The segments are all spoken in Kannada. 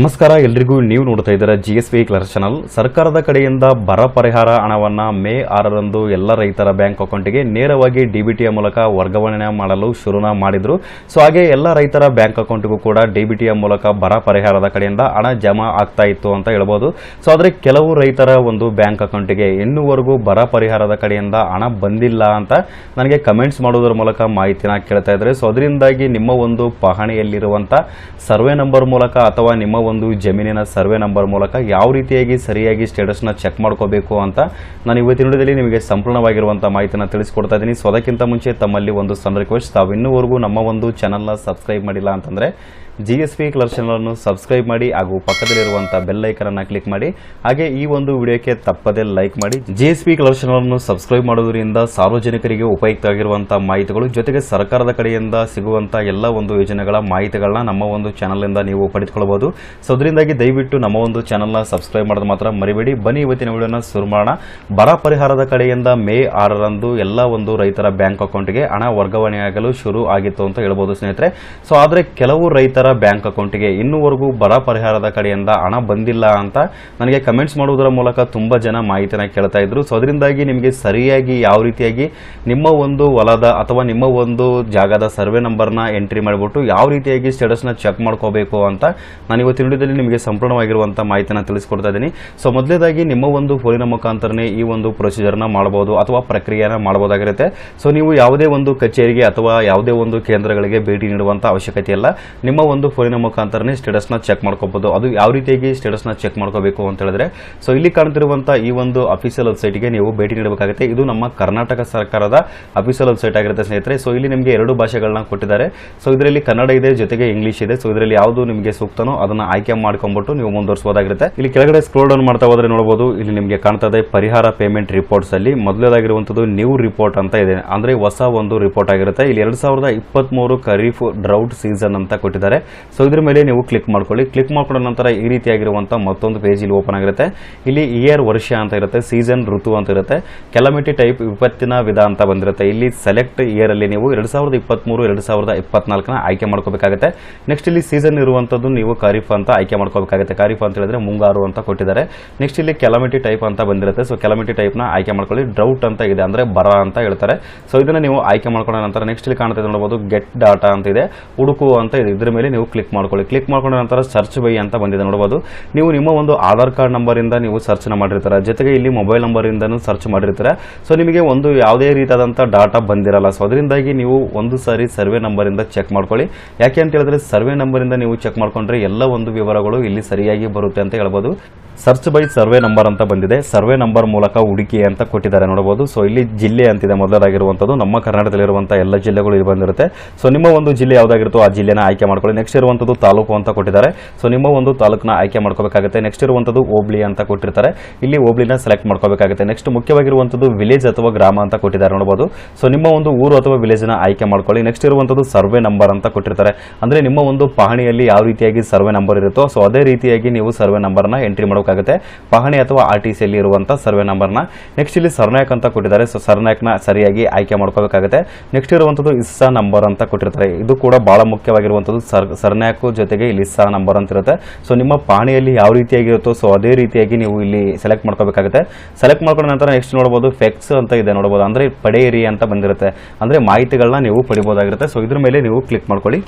ನಮಸ್ಕಾರ, ಎಲ್ರಿಗೂ ನೀವು ನೋಡ್ತಾ ಇದ್ದೀರಾ G S V colour channel ಸರ್ಕಾರದ ಕಡೆಯಿಂದ ಬರ ಪರಿಹಾರ ಹಣವನ್ನು ಮೇ ಆರರಂದು ಎಲ್ಲ ರೈತರ ಬ್ಯಾಂಕ್ ಅಕೌಂಟಿಗೆ ನೇರವಾಗಿ ಡಿಬಿಟಿಯ ಮೂಲಕ ವರ್ಗಾವಣೆ ಮಾಡಲು ಶುರುನ ಮಾಡಿದ್ರು. ಸೊ, ಹಾಗೆ ಎಲ್ಲ ರೈತರ ಬ್ಯಾಂಕ್ ಅಕೌಂಟಿಗೂ ಕೂಡ ಡಿಬಿಟಿಯ ಮೂಲಕ ಬರ ಪರಿಹಾರದ ಕಡೆಯಿಂದ ಹಣ ಜಮಾ ಆಗ್ತಾ ಇತ್ತು ಅಂತ ಹೇಳ್ಬೋದು. ಸೊ, ಆದರೆ ಕೆಲವು ರೈತರ ಒಂದು ಬ್ಯಾಂಕ್ ಅಕೌಂಟಿಗೆ ಇನ್ನೂವರೆಗೂ ಬರ ಪರಿಹಾರದ ಕಡೆಯಿಂದ ಹಣ ಬಂದಿಲ್ಲ ಅಂತ ನನಗೆ ಕಮೆಂಟ್ಸ್ ಮಾಡೋದ್ರ ಮೂಲಕ ಮಾಹಿತಿನ ಕೇಳ್ತಾ ಇದ್ದಾರೆ. ಸೊ, ಅದರಿಂದಾಗಿ ನಿಮ್ಮ ಒಂದು ಪಹಣಿಯಲ್ಲಿರುವಂಥ ಸರ್ವೆ ನಂಬರ್ ಮೂಲಕ ಅಥವಾ ನಿಮ್ಮ ಒಂದು ಜಮೀನಿನ ಸರ್ವೆ ನಂಬರ್ ಮೂಲಕ ಯಾವ ರೀತಿಯಾಗಿ ಸರಿಯಾಗಿ ಸ್ಟೇಟಸ್ನ ಚೆಕ್ ಮಾಡ್ಕೋಬೇಕು ಅಂತ ನಾನು ಇವತ್ತಿನ ವಿಡಿಯೋದಲ್ಲಿ ನಿಮಗೆ ಸಂಪೂರ್ಣವಾಗಿರುವಂಥ ಮಾಹಿತಿನ ತಿಳಿಸ್ಕೊಡ್ತಾ ಇದ್ದೀನಿ. ಸೊ ಅದಕ್ಕಿಂತ ಮುಂಚೆ ತಮ್ಮಲ್ಲಿ ಒಂದು ಸಣ್ಣ ರಿಕ್ವೆಸ್ಟ್ ತಾವು ಇನ್ನೂವರೆಗೂ ನಮ್ಮ ಒಂದು ಚಾನಲ್ನ ಸಬ್ಸ್ಕ್ರೈಬ್ ಮಾಡಿಲ್ಲ ಅಂತಂದರೆ ಜಿ ಎಸ್ ಪಿ ಕ್ಲರ್ ಚಾನಲನ್ನು ಸಬ್ಸ್ಕ್ರೈಬ್ ಮಾಡಿ ಹಾಗೂ ಪಕ್ಕದಲ್ಲಿರುವಂಥ ಬೆಲ್ ಐಕನನ್ನು ಕ್ಲಿಕ್ ಮಾಡಿ. ಹಾಗೆ ಈ ಒಂದು ವಿಡಿಯೋಕ್ಕೆ ತಪ್ಪದೇ ಲೈಕ್ ಮಾಡಿ. ಜಿ ಎಸ್ ಪಿ ಕ್ಲರ್ ಚಾನಲನ್ನು ಸಬ್ಸ್ಕ್ರೈಬ್ ಮಾಡೋದರಿಂದ ಸಾರ್ವಜನಿಕರಿಗೆ ಉಪಯುಕ್ತ ಆಗಿರುವಂಥ ಮಾಹಿತಿಗಳು, ಜೊತೆಗೆ ಸರ್ಕಾರದ ಕಡೆಯಿಂದ ಸಿಗುವಂಥ ಎಲ್ಲ ಒಂದು ಯೋಜನೆಗಳ ಮಾಹಿತಿಗಳನ್ನ ನಮ್ಮ ಒಂದು ಚಾನಲಿಂದ ನೀವು ಪಡೆದುಕೊಳ್ಳಬಹುದು ಸೊ ಅದರಿಂದಾಗಿ ದಯವಿಟ್ಟು ನಮ್ಮ ಒಂದು ಚಾನಲ್ನ ಸಬ್ಸ್ಕ್ರೈಬ್ ಮಾಡೋದು ಮಾತ್ರ ಮರಿಬೇಡಿ. ಬನ್ನಿ ಇವತ್ತಿನ ವಿಡಿಯೋನ ಶುರು ಮಾಡೋಣ. ಬರ ಪರಿಹಾರದ ಕಡೆಯಿಂದ ಮೇ ಆರರಂದು ಎಲ್ಲ ಒಂದು ರೈತರ ಬ್ಯಾಂಕ್ ಅಕೌಂಟ್ಗೆ ಹಣ ವರ್ಗಾವಣೆಯಾಗಲು ಶುರು ಆಗಿತ್ತು ಅಂತ ಹೇಳ್ಬೋದು ಸ್ನೇಹಿತರೆ. ಸೊ ಆದರೆ ಕೆಲವು ರೈತರ ಬ್ಯಾಂಕ್ ಅಕೌಂಟ್ಗೆ. ಇನ್ನೂವರೆಗೂ ಬರ ಪರಿಹಾರದ ಕಡೆಯಿಂದ ಹಣ ಬಂದಿಲ್ಲ ಅಂತ ನನಗೆ ಕಮೆಂಟ್ಸ್ ಮಾಡುವುದರ ಮೂಲಕ ತುಂಬ ಜನ ಮಾಹಿತಿನ ಕೇಳ್ತಾ ಇದ್ರು. ಸೊ ಅದರಿಂದಾಗಿ ನಿಮಗೆ ಸರಿಯಾಗಿ ಯಾವ ರೀತಿಯಾಗಿ ನಿಮ್ಮ ಒಂದು ಹೊಲದ ಅಥವಾ ನಿಮ್ಮ ಒಂದು ಜಾಗದ ಸರ್ವೆ ನಂಬರ್ನ ಎಂಟ್ರಿ ಮಾಡಿಬಿಟ್ಟು ಯಾವ ರೀತಿಯಾಗಿ ಸ್ಟೇಟಸ್ನ ಚೆಕ್ ಮಾಡ್ಕೋಬೇಕು ಅಂತ ನಾನು ಇವತ್ತಿನ ವಿಡಿಯೋದಲ್ಲಿ ನಿಮಗೆ ಸಂಪೂರ್ಣವಾಗಿರುವಂಥ ಮಾಹಿತಿನ ತಿಳಿಸ್ಕೊಡ್ತಾ ಇದ್ದೀನಿ. ಸೊ ಮೊದಲೇದಾಗಿ ನಿಮ್ಮ ಒಂದು ಫೋನಿನ ಮುಖಾಂತರನೇ ಈ ಒಂದು ಪ್ರೊಸೀಜರ್ನ ಮಾಡಬಹುದು ಅಥವಾ ಪ್ರಕ್ರಿಯೆನ ಮಾಡಬಹುದಾಗಿರುತ್ತೆ ಸೊ ನೀವು ಯಾವುದೇ ಒಂದು ಕಚೇರಿಗೆ ಅಥವಾ ಯಾವುದೇ ಒಂದು ಕೇಂದ್ರಗಳಿಗೆ ಭೇಟಿ ನೀಡುವಂಥ ಅವಶ್ಯಕತೆ ಇಲ್ಲ. ನಿಮ್ಮ ಒಂದು ಫೋನಿನ ಮುಖಾಂತರನೇ ಸ್ಟೇಟಸ್ನ ಚೆಕ್ ಮಾಡ್ಕೋಬಹುದು ಅದು ಯಾವ ರೀತಿಯಾಗಿ ಸ್ಟೇಟಸ್ನ ಚೆಕ್ ಮಾಡ್ಕೋಬೇಕು ಅಂತ ಹೇಳಿದ್ರೆ ಸೊ ಇಲ್ಲಿ ಕಾಣ್ತಿರುವಂತಹ ಈ ಒಂದು ಅಫಿಷಿಯಲ್ ವೆಬ್ಸೈಟ್ಗೆ ನೀವು ಭೇಟಿ ನೀಡಬೇಕಾಗುತ್ತೆ. ಇದು ನಮ್ಮ ಕರ್ನಾಟಕ ಸರ್ಕಾರದ ಅಫಿಷಿಯಲ್ ವೆಬ್ಸೈಟ್ ಆಗಿರುತ್ತೆ ಸ್ನೇಹಿತರೆ. ಸೊ ಇಲ್ಲಿ ನಿಮಗೆ ಎರಡು ಭಾಷೆಗಳನ್ನ ಕೊಟ್ಟಿದ್ದಾರೆ. ಸೊ ಇದರಲ್ಲಿ ಕನ್ನಡ ಇದೆ, ಜೊತೆಗೆ ಇಂಗ್ಲಿಷ್ ಇದೆ. ಸೊ ಇದರಲ್ಲಿ ಯಾವುದು ನಿಮಗೆ ಸೂಕ್ತನೋ ಅದನ್ನ ಆಯ್ಕೆ ಮಾಡ್ಕೊಂಡ್ಬಿಟ್ಟು ನೀವು ಮುಂದುವರಿಸಬಹುದಾಗಿರುತ್ತೆ. ಇಲ್ಲಿ ಕೆಳಗಡೆ ಸ್ಕ್ರೋಲ್ ಡೌನ್ ಮಾಡ್ತಾ ಹೋದ್ರೆ ನೋಡಬಹುದು ಇಲ್ಲಿ ನಿಮಗೆ ಕಾಣ್ತಾ ಇದೆ ಪರಿಹಾರ ಪೇಮೆಂಟ್ ರಿಪೋರ್ಟ್ಸ್ ಅಲ್ಲಿ. ಮೊದಲೇದಾಗಿರುವಂತದ್ದು ನ್ಯೂ ರಿಪೋರ್ಟ್ ಅಂತ ಇದೆ. ಅಂದ್ರೆ ಹೊಸ ಒಂದು ರಿಪೋರ್ಟ್ ಆಗಿರುತ್ತೆ. ಇಲ್ಲಿ ಎರಡ್ ಸಾವಿರದ ಇಪ್ಪತ್ಮೂರು ಖರೀಫ್ ಡ್ರೌಟ್ ಸೀಸನ್ ಅಂತ ಕೊಟ್ಟಿದ್ದಾರೆ. ಸೊ ಇದ್ರ ಮೇಲೆ ನೀವು ಕ್ಲಿಕ್ ಮಾಡ್ಕೊಳ್ಳಿ. ಕ್ಲಿಕ್ ಮಾಡ್ಕೊಂಡ ನಂತರ ಈ ರೀತಿಯಾಗಿರುವಂತಹ ಮತ್ತೊಂದು ಪೇಜ್ ಇಲ್ಲಿ ಓಪನ್ ಆಗಿರುತ್ತೆ. ಇಲ್ಲಿ ಇಯರ್ ವರ್ಷ ಅಂತ ಇರುತ್ತೆ ಸೀಸನ್ ಋತು ಅಂತ ಇರುತ್ತೆ ಕೆಲಮಿಟಿ ಟೈಪ್ ವಿಪತ್ತಿನ ವಿಧ ಅಂತ ಬಂದಿರುತ್ತೆ. ಇಲ್ಲಿ ಸೆಲೆಕ್ಟ್ ಇಯರ್ ಅಲ್ಲಿ ನೀವು ಎರಡ್ ಸಾವಿರದ ಇಪ್ಪತ್ಮೂರು, ಎರಡ್ ಸಾವಿರದ ಇಪ್ಪತ್ನಾಲ್ಕನ ಆಯ್ಕೆ ಮಾಡ್ಕೋಬೇಕಾಗುತ್ತೆ. ನೆಕ್ಸ್ಟ್ ಇಲ್ಲಿ ಸೀಸನ್ ಇರುವಂತದ್ದು ನೀವು ಖರೀಫ್ ಅಂತ ಆಯ್ಕೆ ಮಾಡ್ಕೋಬೇಕಾಗುತ್ತೆ. ಖರೀಫ್ ಅಂತ ಹೇಳಿದ್ರೆ ಮುಂಗಾರು ಅಂತ ಕೊಟ್ಟಿದ್ದಾರೆ. ನೆಕ್ಸ್ಟ್ ಇಲ್ಲಿ ಕೆಲಮಿಟಿ ಟೈಪ್ ಅಂತ ಬಂದಿರುತ್ತೆ. ಸೊ ಕೆಲಮಿಟಿ ಟೈಪ್ನ ಆಯ್ಕೆ ಮಾಡ್ಕೊಳ್ಳಿ. ಡ್ರೌಟ್ ಅಂತ ಇದೆ ಅಂದ್ರೆ ಬರ ಅಂತ ಹೇಳ್ತಾರೆ. ಸೊ ಇದನ್ನ ನೀವು ಆಯ್ಕೆ ಮಾಡ್ಕೊಂಡ ನಂತರ ನೆಕ್ಸ್ಟ್ ಇಲ್ಲಿ ಕಾಣ್ತಾ ನೋಡಬಹುದು ಗೆಟ್ ಡಾಟಾ ಅಂತ ಇದೆ. ಹುಡುಕು ಅಂತ ಇದೆ. ಇದ್ರ ಮೇಲೆ ನೀವು ಕ್ಲಿಕ್ ಮಾಡ್ಕೊಳ್ಳಿ. ಕ್ಲಿಕ್ ಮಾಡ್ಕೊಂಡ ನಂತರ ಸರ್ಚ್ ಬೈ ಅಂತ ಬಂದಿದೆ. ನೋಡಬಹುದು ನೀವು ನಿಮ್ಮ ಒಂದು ಆಧಾರ್ ಕಾರ್ಡ್ ನಂಬರ್ ಇಂದ ನೀವು ಸರ್ಚ್ ಮಾಡಿರ್ತಾರೆ. ಜೊತೆಗೆ ಇಲ್ಲಿ ಮೊಬೈಲ್ ನಂಬರ್ ಇಂದ ಸರ್ಚ್ ಮಾಡಿರ್ತಾರೆ. ಸೊ ನಿಮಗೆ ಒಂದು ಯಾವುದೇ ರೀತಿಯಾದಂಥ ಡಾಟಾ ಬಂದಿರಲ್ಲ. ಸೊ ಅದರಿಂದಾಗಿ ನೀವು ಒಂದು ಸಾರಿ ಸರ್ವೆ ನಂಬರ್ ಇಂದ ಚೆಕ್ ಮಾಡ್ಕೊಳ್ಳಿ. ಯಾಕೆ ಅಂತ ಹೇಳಿದ್ರೆ ಸರ್ವೆ ನಂಬರ್ ಇಂದ ನೀವು ಚೆಕ್ ಮಾಡ್ಕೊಂಡ್ರೆ ಎಲ್ಲ ಒಂದು ವಿವರಗಳು ಇಲ್ಲಿ ಸರಿಯಾಗಿ ಬರುತ್ತೆ ಅಂತ ಹೇಳ್ಬೋದು. ಸರ್ಚ್ ಬೈ ಸರ್ವೆ ನಂಬರ್ ಅಂತ ಬಂದಿದೆ. ಸರ್ವೆ ನಂಬರ್ ಮೂಲಕ ಹುಡುಕಿ ಅಂತ ಕೊಟ್ಟಿದ್ದಾರೆ. ನೋಡಬಹುದು ಸೊ ಇಲ್ಲಿ ಜಿಲ್ಲೆ ಅಂತಿದೆ. ಮೊದಲಾಗಿರುವಂತದ್ದು ನಮ್ಮ ಕರ್ನಾಟಕದಲ್ಲಿರುವಂಥ ಎಲ್ಲ ಜಿಲ್ಲೆಗಳು ಇಲ್ಲಿ ಬಂದಿರುತ್ತೆ. ಸೊ ನಿಮ್ಮ ಒಂದು ಜಿಲ್ಲೆ ಯಾವುದಾಗಿರುತ್ತೋ ಆ ಜಿಲ್ಲೆನ ಆಯ್ಕೆ ಮಾಡ್ಕೊಳ್ಳಿ. ನೆಕ್ಸ್ಟ್ ಇರುವಂಥದ್ದು ತಾಲೂಕು ಅಂತ ಕೊಟ್ಟಿದ್ದಾರೆ. ಸೊ ನಿಮ್ಮ ಒಂದು ತಾಲೂಕನ್ನ ಆಯ್ಕೆ ಮಾಡ್ಕೋಬೇಕಾಗುತ್ತೆ. ನೆಕ್ಸ್ಟ್ ಇರುವಂಥದ್ದು ಹೋಬ್ಳಿ ಅಂತ ಕೊಟ್ಟಿರ್ತಾರೆ. ಇಲ್ಲಿ ಹೋಬ್ಳಿನ ಸೆಲೆಕ್ಟ್ ಮಾಡ್ಕೋಬೇಕಾಗುತ್ತೆ. ನೆಕ್ಸ್ಟ್ ಮುಖ್ಯವಾಗಿರುವಂತದ್ದು ವಿಲೇಜ್ ಅಥವಾ ಗ್ರಾಮ ಅಂತ ಕೊಟ್ಟಿದ್ದಾರೆ ನೋಡಬಹುದು ಸೊ ನಿಮ್ಮ ಒಂದು ಊರು ಅಥವಾ ವಿಲೇಜ್ನ ಆಯ್ಕೆ ಮಾಡ್ಕೊಳ್ಳಿ. ನೆಕ್ಸ್ಟ್ ಇರುವಂಥದ್ದು ಸರ್ವೆ ನಂಬರ್ ಅಂತ ಕೊಟ್ಟಿರ್ತಾರೆ. ಅಂದ್ರೆ ನಿಮ್ಮ ಒಂದು ಪಹಣಿಯಲ್ಲಿ ಯಾವ ರೀತಿಯಾಗಿ ಸರ್ವೆ ನಂಬರ್ ಇರುತ್ತೋ ಸೊ ಅದೇ ರೀತಿಯಾಗಿ ನೀವು ಸರ್ವೆ ನಂಬರ್ನ ಎಂಟ್ರಿ ಮಾಡಬೇಕಾಗುತ್ತೆ ಪಹಣಿ ಅಥವಾ ಆರ್ ಟಿ ಸಿಯಲ್ಲಿ ಇರುವಂತಹ ಸರ್ವೆ ನಂಬರ್ನ ನೆಕ್ಸ್ಟ್ ಇಲ್ಲಿ ಸರ್ನಾಯಕ್ ಅಂತ ಕೊಟ್ಟಿದ್ದಾರೆ. ಸೊ ಸರ್ನಾಯಕ್ನ ಸರಿಯಾಗಿ ಆಯ್ಕೆ ಮಾಡ್ಕೋಬೇಕಾಗುತ್ತೆ. ನೆಕ್ಸ್ಟ್ ಇರುವಂಥದ್ದು ಇಸ್ಸಾ ನಂಬರ್ ಅಂತ ಕೊಟ್ಟಿರ್ತಾರೆ. ಇದು ಕೂಡ ಬಹಳ ಮುಖ್ಯವಾಗಿರುವಂತದ್ದು ಸರ್ ಸರ್ನಾಯಕು ಜೊತೆಗೆ ಇಲ್ಲಿ ಸಹ ನಂಬರ್ ಅಂತ ಇರುತ್ತೆ. ಸೊ ನಿಮ್ಮ ಪಾಣಿಯಲ್ಲಿ ಯಾವ ರೀತಿಯಾಗಿರುತ್ತೋ ಸೊ ಅದೇ ರೀತಿಯಾಗಿ ನೀವು ಇಲ್ಲಿ ಸೆಲೆಕ್ಟ್ ಮಾಡ್ಕೋಬೇಕಾಗುತ್ತೆ. ಸೆಲೆಕ್ಟ್ ಮಾಡ್ಕೊಂಡ ನಂತರ ನೆಕ್ಸ್ಟ್ ನೋಡಬಹುದು ಫೆಕ್ಸ್ ಅಂತ ಇದೆ. ನೋಡಬಹುದು ಅಂದ್ರೆ ಪಡೆಯಿರಿ ಅಂತ ಬಂದಿರುತ್ತೆ. ಅಂದ್ರೆ ಮಾಹಿತಿಗಳನ್ನ ನೀವು ಪಡಿಬಹುದಾಗಿರುತ್ತೆ ಸೊ ಇದ್ರ ಮೇಲೆ ನೀವು ಕ್ಲಿಕ್ ಮಾಡ್ಕೊಳ್ಳಿ.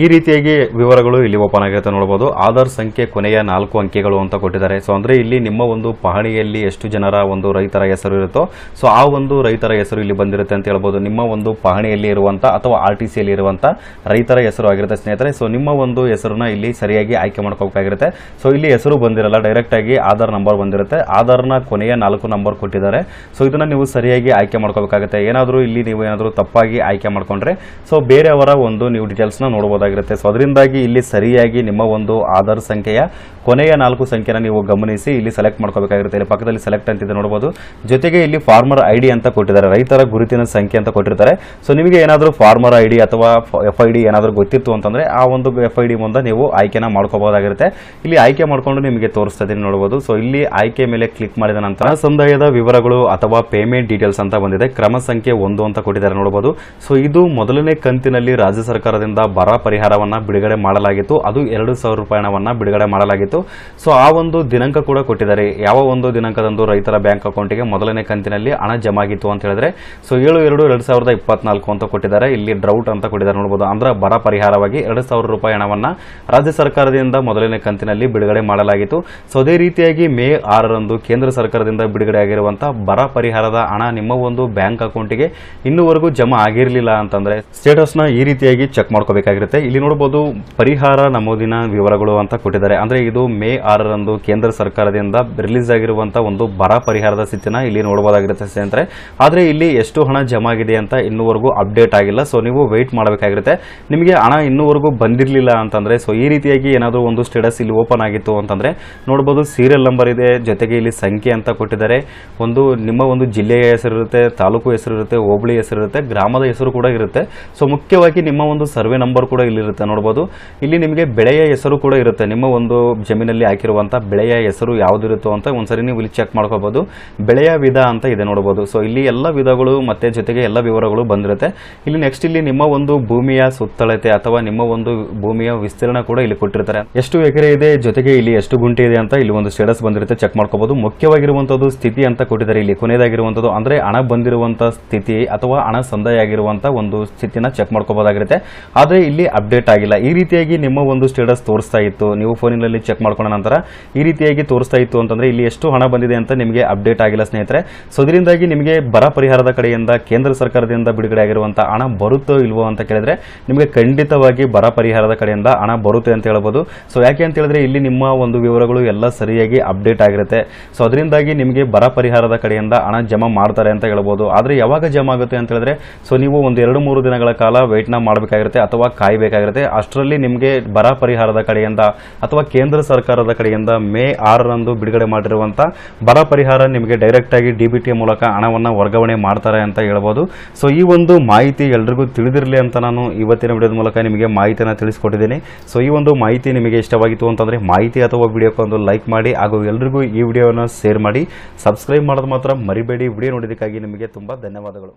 ಈ ರೀತಿಯಾಗಿ ವಿವರಗಳು ಇಲ್ಲಿ ಓಪನ್ ಆಗಿರುತ್ತೆ ನೋಡಬಹುದು. ಆಧಾರ್ ಸಂಖ್ಯೆ ಕೊನೆಯ ನಾಲ್ಕು ಅಂಕೆಗಳು ಅಂತ ಕೊಟ್ಟಿದ್ದಾರೆ. ಸೊ ಅಂದ್ರೆ ಇಲ್ಲಿ ನಿಮ್ಮ ಒಂದು ಪಹಣಿಯಲ್ಲಿ ಎಷ್ಟು ಜನರ ಒಂದು ರೈತರ ಹೆಸರು ಇರುತ್ತೋ ಸೊ ಆ ಒಂದು ರೈತರ ಹೆಸರು ಇಲ್ಲಿ ಬಂದಿರುತ್ತೆ ಅಂತ ಹೇಳ್ಬೋದು. ನಿಮ್ಮ ಒಂದು ಪಹಣಿಯಲ್ಲಿ ಇರುವಂತ ಅಥವಾ ಆರ್ ಟಿ ಸಿಯಲ್ಲಿ ಇರುವಂತ ರೈತರ ಹೆಸರು ಆಗಿರುತ್ತೆ ಸ್ನೇಹಿತರೆ. ಸೊ ನಿಮ್ಮ ಒಂದು ಹೆಸರನ್ನ ಇಲ್ಲಿ ಸರಿಯಾಗಿ ಆಯ್ಕೆ ಮಾಡ್ಕೋಬೇಕಾಗಿರುತ್ತೆ. ಸೊ ಇಲ್ಲಿ ಹೆಸರು ಬಂದಿರಲ್ಲ ಡೈರೆಕ್ಟ್ ಆಗಿ ಆಧಾರ್ ನಂಬರ್ ಬಂದಿರುತ್ತೆ. ಆಧಾರ್ನ ಕೊನೆಯ ನಾಲ್ಕು ನಂಬರ್ ಕೊಟ್ಟಿದ್ದಾರೆ. ಸೊ ಇದನ್ನ ನೀವು ಸರಿಯಾಗಿ ಆಯ್ಕೆ ಮಾಡ್ಕೋಬೇಕಾಗುತ್ತೆ. ಏನಾದರೂ ಇಲ್ಲಿ ನೀವು ಏನಾದರೂ ತಪ್ಪಾಗಿ ಆಯ್ಕೆ ಮಾಡ್ಕೊಂಡ್ರೆ ಸೊ ಬೇರೆಯವರ ಒಂದು ನೀವು ಡೀಟೇಲ್ಸ್ನ ನೋಡಬಹುದಾಗಿರುತ್ತೆ ಸೊ ಅದರಿಂದಾಗಿ ಇಲ್ಲಿ ಸರಿಯಾಗಿ ನಿಮ್ಮ ಒಂದು ಆಧಾರ್ ಸಂಖ್ಯೆಯ ಕೊನೆಯ ನಾಲ್ಕು ಸಂಖ್ಯೆನ ನೀವು ಗಮನಿಸಿ ಇಲ್ಲಿ ಸೆಲೆಕ್ಟ್ ಮಾಡ್ಕೋಬೇಕಾಗಿರುತ್ತೆ. ಇಲ್ಲಿ ಪಕ್ಕದಲ್ಲಿ ಸೆಲೆಕ್ಟ್ ಅಂತಿದೆ ನೋಡಬಹುದು ಜೊತೆಗೆ ಇಲ್ಲಿ ಫಾರ್ಮರ್ ಐ ಡಿ ಅಂತ ಕೊಟ್ಟಿದ್ದಾರೆ. ರೈತರ ಗುರುತಿನ ಸಂಖ್ಯೆ ಅಂತ ಕೊಟ್ಟಿರ್ತಾರೆ. ಸೊ ನಿಮಗೆ ಏನಾದರೂ ಫಾರ್ಮರ್ ಐ ಡಿ ಅಥವಾ ಎಫ್ ಐ ಡಿ ಏನಾದರೂ ಗೊತ್ತಿತ್ತು ಅಂತಂದ್ರೆ ಆ ಒಂದು ಎಫ್ ಐ ಡಿ ಮುಂದೆ ನೀವು ಆಯ್ಕೆನ ಮಾಡ್ಕೋಬಹುದಾಗಿರುತ್ತೆ. ಇಲ್ಲಿ ಆಯ್ಕೆ ಮಾಡಿಕೊಂಡು ನಿಮಗೆ ತೋರಿಸ್ತಾ ಇದೀನಿ ನೋಡಬಹುದು ಸೊ ಇಲ್ಲಿ ಆಯ್ಕೆ ಮೇಲೆ ಕ್ಲಿಕ್ ಮಾಡಿದ ನಂತರ ಸಂದಾಯದ ವಿವರಗಳು ಅಥವಾ ಪೇಮೆಂಟ್ ಡೀಟೇಲ್ಸ್ ಅಂತ ಬಂದಿದೆ. ಕ್ರಮ ಸಂಖ್ಯೆ ಒಂದು ಅಂತ ಕೊಟ್ಟಿದ್ದಾರೆ ನೋಡಬಹುದು ಸೊ ಇದು ಮೊದಲನೇ ಕಂತಿನಲ್ಲಿ ರಾಜ್ಯ ಸರ್ಕಾರದಿಂದ ಬರ ಪರಿಹಾರವನ್ನು ಬಿಡುಗಡೆ ಮಾಡಲಾಗಿತ್ತು. ಅದು ಎರಡು ಸಾವಿರ ರೂಪಾಯಿ ಹಣವನ್ನು ಬಿಡುಗಡೆ ಮಾಡಲಾಗಿತ್ತು. ಸೊ ಆ ಒಂದು ದಿನಾಂಕ ಕೂಡ ಕೊಟ್ಟಿದ್ದಾರೆ. ಯಾವ ಒಂದು ದಿನಾಂಕದಂದು ರೈತರ ಬ್ಯಾಂಕ್ ಅಕೌಂಟಿಗೆ ಮೊದಲನೇ ಕಂತಿನಲ್ಲಿ ಹಣ ಜಮಾ ಆಗಿತ್ತು ಅಂತ ಹೇಳಿದ್ರೆ ಸೊ ಏಳು ಎರಡು ಎರಡು ಸಾವಿರದ ಇಪ್ಪತ್ನಾಲ್ಕು ಅಂತ ಕೊಟ್ಟಿದ್ದಾರೆ. ಇಲ್ಲಿ ಡ್ರೌಟ್ ಅಂತ ಕೊಟ್ಟಿದ್ದಾರೆ ನೋಡ್ಬೋದು. ಅಂದ್ರೆ ಬರ ಪರಿಹಾರವಾಗಿ ಎರಡು ಸಾವಿರ ರೂಪಾಯಿ ಹಣವನ್ನು ರಾಜ್ಯ ಸರ್ಕಾರದಿಂದ ಮೊದಲನೇ ಕಂತಿನಲ್ಲಿ ಬಿಡುಗಡೆ ಮಾಡಲಾಗಿತ್ತು. ಸೊ ಅದೇ ರೀತಿಯಾಗಿ ಮೇ ಆರರಂದು ಕೇಂದ್ರ ಸರ್ಕಾರದಿಂದ ಬಿಡುಗಡೆ ಆಗಿರುವಂತಹ ಬರ ಪರಿಹಾರದ ಹಣ ನಿಮ್ಮ ಒಂದು ಬ್ಯಾಂಕ್ ಅಕೌಂಟಿಗೆ ಇನ್ನೂವರೆಗೂ ಜಮಾ ಆಗಿರಲಿಲ್ಲ ಅಂತಂದ್ರೆ ಸ್ಟೇಟಸ್ನ ಈ ರೀತಿಯಾಗಿ ಚೆಕ್ ಮಾಡ್ಕೋಬೇಕಾಗಿರುತ್ತೆ. ಇಲ್ಲಿ ನೋಡಬಹುದು ಪರಿಹಾರ ನಮೂದಿನ ವಿವರಗಳು ಅಂತ ಕೊಟ್ಟಿದ್ದಾರೆ. ಅಂದ್ರೆ ಇದು ಮೇ ಆರರಂದು ಕೇಂದ್ರ ಸರ್ಕಾರದಿಂದ ರಿಲೀಸ್ ಆಗಿರುವಂತಹ ಒಂದು ಬರ ಪರಿಹಾರದ ಸ್ಥಿತಿನ ಇಲ್ಲಿ ನೋಡಬಹುದಾಗಿರುತ್ತೆ ಸ್ನೇಹಿತರೆ. ಆದ್ರೆ ಇಲ್ಲಿ ಎಷ್ಟು ಹಣ ಜಮಾ ಆಗಿದೆ ಅಂತ ಇನ್ನೂವರೆಗೂ ಅಪ್ಡೇಟ್ ಆಗಿಲ್ಲ. ಸೊ ನೀವು ವೆಯ್ಟ್ ಮಾಡಬೇಕಾಗಿರುತ್ತೆ. ನಿಮಗೆ ಹಣ ಇನ್ನೂವರೆಗೂ ಬಂದಿರಲಿಲ್ಲ ಅಂತಂದ್ರೆ ಸೊ ಈ ರೀತಿಯಾಗಿ ಏನಾದರೂ ಒಂದು ಸ್ಟೇಟಸ್ ಇಲ್ಲಿ ಓಪನ್ ಆಗಿತ್ತು ಅಂತಂದ್ರೆ, ನೋಡಬಹುದು ಸೀರಿಯಲ್ ನಂಬರ್ ಇದೆ. ಜೊತೆಗೆ ಇಲ್ಲಿ ಸಂಖ್ಯೆ ಅಂತ ಕೊಟ್ಟಿದ್ದಾರೆ. ಒಂದು ನಿಮ್ಮ ಒಂದು ಜಿಲ್ಲೆಯ ಹೆಸರು ಇರುತ್ತೆ, ತಾಲೂಕು ಹೆಸರು ಇರುತ್ತೆ, ಹೋಬಳಿ ಹೆಸರು ಇರುತ್ತೆ, ಗ್ರಾಮದ ಹೆಸರು ಕೂಡ ಇರುತ್ತೆ. ಸೊ ಮುಖ್ಯವಾಗಿ ನಿಮ್ಮ ಒಂದು ಸರ್ವೆ ನಂಬರ್ ಕೂಡ ಇಲ್ಲಿರುತ್ತೆ ನೋಡ್ಬೋದು. ಇಲ್ಲಿ ನಿಮಗೆ ಬೆಳೆಯ ಹೆಸರು ಕೂಡ ಇರುತ್ತೆ. ನಿಮ್ಮ ಒಂದು ಜಮೀನಲ್ಲಿ ಹಾಕಿರುವಂತಹ ಬೆಳೆಯ ಹೆಸರು ಯಾವುದಿರುತ್ತೋ ಅಂತ ಒಂದ್ಸರಿ ನೀವು ಇಲ್ಲಿ ಚೆಕ್ ಮಾಡ್ಕೋಬಹುದು ಬೆಳೆಯ ವಿಧ ಅಂತ ಇದೆ ನೋಡಬಹುದು ಸೊ ಇಲ್ಲಿ ಎಲ್ಲ ವಿಧಗಳು ಮತ್ತೆ ಜೊತೆಗೆ ಎಲ್ಲ ವಿವರಗಳು ಬಂದಿರುತ್ತೆ. ಇಲ್ಲಿ ನೆಕ್ಸ್ಟ್ ಇಲ್ಲಿ ನಿಮ್ಮ ಒಂದು ಭೂಮಿಯ ಸುತ್ತಳತೆ ಅಥವಾ ನಿಮ್ಮ ಒಂದು ಭೂಮಿಯ ವಿಸ್ತೀರ್ಣ ಕೂಡ ಇಲ್ಲಿ ಕೊಟ್ಟಿರ್ತಾರೆ. ಎಷ್ಟು ಎಕರೆ ಇದೆ, ಜೊತೆಗೆ ಇಲ್ಲಿ ಎಷ್ಟು ಗುಂಟೆ ಇದೆ ಅಂತ ಇಲ್ಲಿ ಒಂದು ಸ್ಟೇಟಸ್ ಬಂದಿರುತ್ತೆ. ಚೆಕ್ ಮಾಡ್ಕೋಬಹುದು ಮುಖ್ಯವಾಗಿರುವಂತದ್ದು ಸ್ಥಿತಿ ಅಂತ ಕೊಟ್ಟಿದ್ದಾರೆ. ಇಲ್ಲಿ ಕೊನೆಯದಾಗಿರುವಂತದ್ದು ಅಂದ್ರೆ ಹಣ ಬಂದಿರುವಂತ ಸ್ಥಿತಿ ಅಥವಾ ಹಣ ಸಂದಾಯ ಆಗಿರುವಂತ ಒಂದು ಸ್ಥಿತಿನ ಚೆಕ್ ಮಾಡ್ಕೋಬಹುದಾಗಿರುತ್ತೆ ಆದ್ರೆ ಇಲ್ಲಿ ಅಪ್ಡೇಟ್ ಆಗಿಲ್ಲ. ಈ ರೀತಿಯಾಗಿ ನಿಮ್ಮ ಒಂದು ಸ್ಟೇಟಸ್ ತೋರಿಸ್ತಾ ಇತ್ತು. ನೀವು ಫೋನಿನಲ್ಲಿ ಚೆಕ್ ಮಾಡ್ಕೊಂಡ ನಂತರ ಈ ರೀತಿಯಾಗಿ ತೋರಿಸ್ತಾ ಇತ್ತು ಅಂತಂದ್ರೆ ಇಲ್ಲಿ ಎಷ್ಟು ಹಣ ಬಂದಿದೆ ಅಂತ ನಿಮಗೆ ಅಪ್ಡೇಟ್ ಆಗಿಲ್ಲ ಸ್ನೇಹಿತರೆ. ಸೊ ಇದರಿಂದಾಗಿ ನಿಮಗೆ ಬರ ಪರಿಹಾರದ ಕಡೆಯಿಂದ ಕೇಂದ್ರ ಸರ್ಕಾರದಿಂದ ಬಿಡುಗಡೆ ಆಗಿರುವಂಥ ಹಣ ಬರುತ್ತೋ ಇಲ್ವೋ ಅಂತ ಕೇಳಿದ್ರೆ ನಿಮಗೆ ಖಂಡಿತವಾಗಿ ಬರ ಪರಿಹಾರದ ಕಡೆಯಿಂದ ಹಣ ಬರುತ್ತೆ ಅಂತ ಹೇಳ್ಬೋದು. ಸೊ ಯಾಕೆ ಅಂತ ಹೇಳಿದ್ರೆ ಇಲ್ಲಿ ನಿಮ್ಮ ಒಂದು ವಿವರಗಳು ಎಲ್ಲ ಸರಿಯಾಗಿ ಅಪ್ಡೇಟ್ ಆಗಿರುತ್ತೆ. ಸೊ ಅದರಿಂದಾಗಿ ನಿಮಗೆ ಬರ ಪರಿಹಾರದ ಕಡೆಯಿಂದ ಹಣ ಜಮಾ ಮಾಡ್ತಾರೆ ಅಂತ ಹೇಳ್ಬೋದು. ಆದರೆ ಯಾವಾಗ ಜಮಾ ಆಗುತ್ತೆ ಅಂತ ಹೇಳಿದ್ರೆ ಸೊ ನೀವು ಒಂದು ಎರಡು ಮೂರು ದಿನಗಳ ಕಾಲ ವೆಯ್ಟ್ನ ಮಾಡಬೇಕಾಗಿರುತ್ತೆ ಅಥವಾ ಕಾಯಬೇಕಾಗಿರುತ್ತೆ ಅಷ್ಟರಲ್ಲಿ ನಿಮಗೆ ಬರ ಪರಿಹಾರದ ಕಡೆಯಿಂದ ಅಥವಾ ಕೇಂದ್ರ ಸರ್ಕಾರದ ಕಡೆಯಿಂದ ಮೇ ಆರರಂದು ಬಿಡುಗಡೆ ಮಾಡಿರುವಂಥ ಬರ ಪರಿಹಾರ ನಿಮಗೆ ಡೈರೆಕ್ಟ್ ಆಗಿ ಡಿ ಬಿ ಮೂಲಕ ಹಣವನ್ನು ವರ್ಗಾವಣೆ ಮಾಡ್ತಾರೆ ಅಂತ ಹೇಳ್ಬೋದು. ಸೊ ಈ ಒಂದು ಮಾಹಿತಿ ಎಲ್ರಿಗೂ ತಿಳಿದಿರಲಿ ಅಂತ ನಾನು ಇವತ್ತಿನ ವಿಡಿಯೋದ ಮೂಲಕ ನಿಮಗೆ ಮಾಹಿತಿಯನ್ನು ತಿಳಿಸ್ಕೊಟ್ಟಿದ್ದೀನಿ. ಸೊ ಈ ಒಂದು ಮಾಹಿತಿ ನಿಮಗೆ ಇಷ್ಟವಾಗಿತ್ತು ಅಂತಂದರೆ ಮಾಹಿತಿ ಅಥವಾ ವಿಡಿಯೋಕ್ಕೆ ಲೈಕ್ ಮಾಡಿ ಹಾಗೂ ಎಲ್ರಿಗೂ ಈ ವಿಡಿಯೋನ ಶೇರ್ ಮಾಡಿ. ಸಬ್ಸ್ಕ್ರೈಬ್ ಮಾಡೋದು ಮಾತ್ರ ಮರಿಬೇಡಿ. ವಿಡಿಯೋ ನೋಡಿದ್ದಕ್ಕಾಗಿ ನಿಮಗೆ ತುಂಬ ಧನ್ಯವಾದಗಳು.